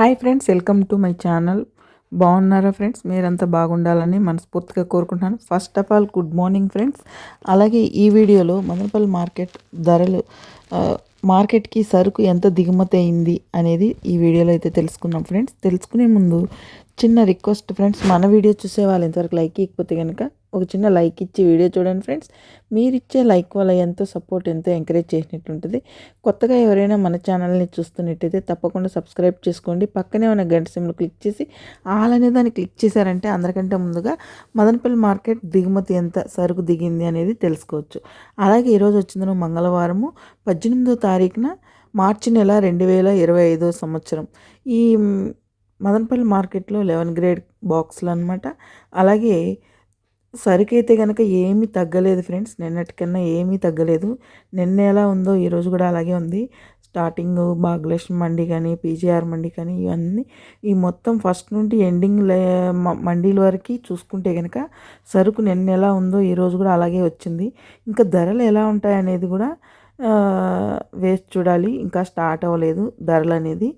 Hi friends welcome to my channel. బాగున్నారా friends? మీరంతా బాగుండాలని మనస్ఫూర్తిగా కోరుకుంటున్నాను. First of all good morning friends అలాగే ఈ వీడియోలో మదనపల్లి మార్కెట్ ధరలు మార్కెట్కి సరుకు ఎంత దిగుమతి అయింది అనేది ఈ వీడియోలో అయితే తెలుసుకుందాం ఫ్రెండ్స్. తెలుసుకునే ముందు చిన్న రిక్వెస్ట్ ఫ్రెండ్స్ మన వీడియో చూసే వాళ్ళు ఇంతవరకు లైక్ ఇకపోతే కనుక ఒక చిన్న లైక్ ఇచ్చి వీడియో చూడండి ఫ్రెండ్స్. మీరు ఇచ్చే లైక్ వల్ల ఎంతో సపోర్ట్ ఎంతో ఎంకరేజ్ చేసినట్టు ఉంటుంది కొత్తగా ఎవరైనా మన ఛానల్ని చూస్తున్నట్టయితే తప్పకుండా సబ్స్క్రైబ్ చేసుకోండి. పక్కనే ఉన్న గంట సిమ్లు క్లిక్ చేసి ఆల్ అనే దాన్ని క్లిక్ చేశారంటే అందరికంటే ముందుగా మదనపల్లి మార్కెట్ దిగుమతి ఎంత సరుకు దిగింది అనేది తెలుసుకోవచ్చు. అలాగే ఈరోజు వచ్చిందను మంగళవారము పద్దెనిమిదో తారీఖున మార్చి నెల రెండు వేల ఇరవై ఐదో సంవత్సరం. ఈ మదనపల్లి మార్కెట్లో లెవెన్ గ్రేడ్ బాక్సులు అనమాట అలాగే సరుకు అయితే కనుక ఏమీ తగ్గలేదు ఫ్రెండ్స్. నిన్నటికన్నా ఏమీ తగ్గలేదు. నిన్న ఎలా ఉందో ఈరోజు కూడా అలాగే ఉంది. స్టార్టింగ్ భాగ్యలక్ష్మి మండి కానీ పీజీఆర్ మండి కానీ ఇవన్నీ ఈ మొత్తం ఫస్ట్ నుండి ఎండింగ్ మండీల వరకు చూసుకుంటే కనుక సరుకు నిన్న ఎలా ఉందో ఈరోజు కూడా అలాగే వచ్చింది. ఇంకా ధరలు ఎలా ఉంటాయనేది కూడా వేసి చూడాలి. ఇంకా స్టార్ట్ అవ్వలేదు ధరలు అనేది.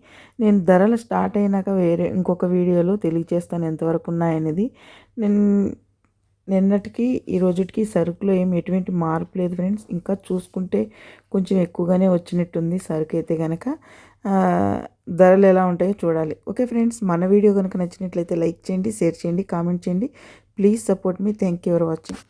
నేను ధరలు స్టార్ట్ అయినాక వేరే ఇంకొక వీడియోలో తెలియచేస్తాను ఎంతవరకు ఉన్నాయనేది. నేను నిన్నటికి ఈ రోజుకి సరుకులో ఏమి ఎటువంటి మార్పు లేదు ఫ్రెండ్స్. ఇంకా చూసుకుంటే కొంచెం ఎక్కువగానే వచ్చినట్టుంది సరుకు అయితే కనుక ధరలు ఎలా ఉంటాయో చూడాలి. ఓకే ఫ్రెండ్స్ మన వీడియో కనుక నచ్చినట్లయితే లైక్ చేయండి షేర్ చేయండి కామెంట్ చేయండి. Please support me. Thank you for watching.